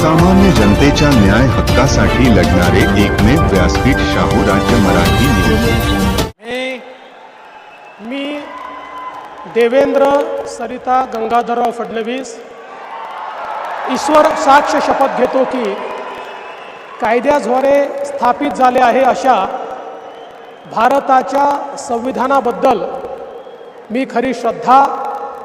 सामान्य जनतेच्या न्याय हक्कासाठी लढणारे एकमेव व्यासपीठ शाहू राज्य मराठी मी देवेंद्र सरिता गंगाधरराव फडणवीस ईश्वर साक्ष शपथ घेतो की कायद्याद्वारे स्थापित झाले आहे अशा भारताच्या संविधानाबद्दल मी खरी श्रद्धा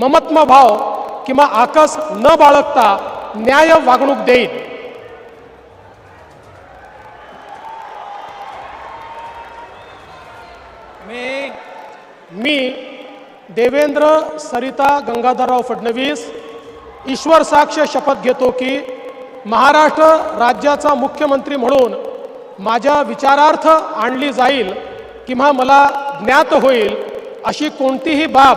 ममत्मभाव किंवा आकस न बाळगता न्याय वागणूक देईन. मी मी देवेंद्र सरिता गंगाधरराव फडणवीस ईश्वर साक्ष शपथ घेतो की महाराष्ट्र राज्याचा मुख्यमंत्री म्हणून माझ्या विचारार्थ आणली जाईल किंवा मला ज्ञात होईल अशी कोणतीही बाब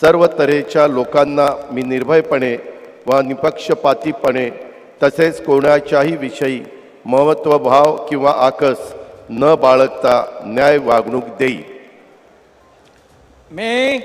सर्व तऱ्हेच्या लोकांना मी निर्भयपणे व निपक्षपातीपणे तसेच कोणाच्याही विषयी महत्त्वभाव किंवा आकस न बाळगता न्याय वागणूक देई. मी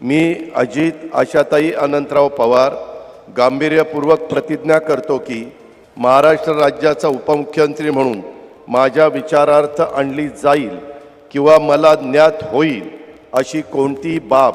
मी अजित आशाताई अनंतराव पवार गांभीर्यपूर्वक प्रतिज्ञा करतो की महाराष्ट्र राज्याचा उपमुख्यमंत्री म्हणून माझ्या विचारार्थ आणली जाईल किंवा मला ज्ञात होईल अशी कोणतीही बाब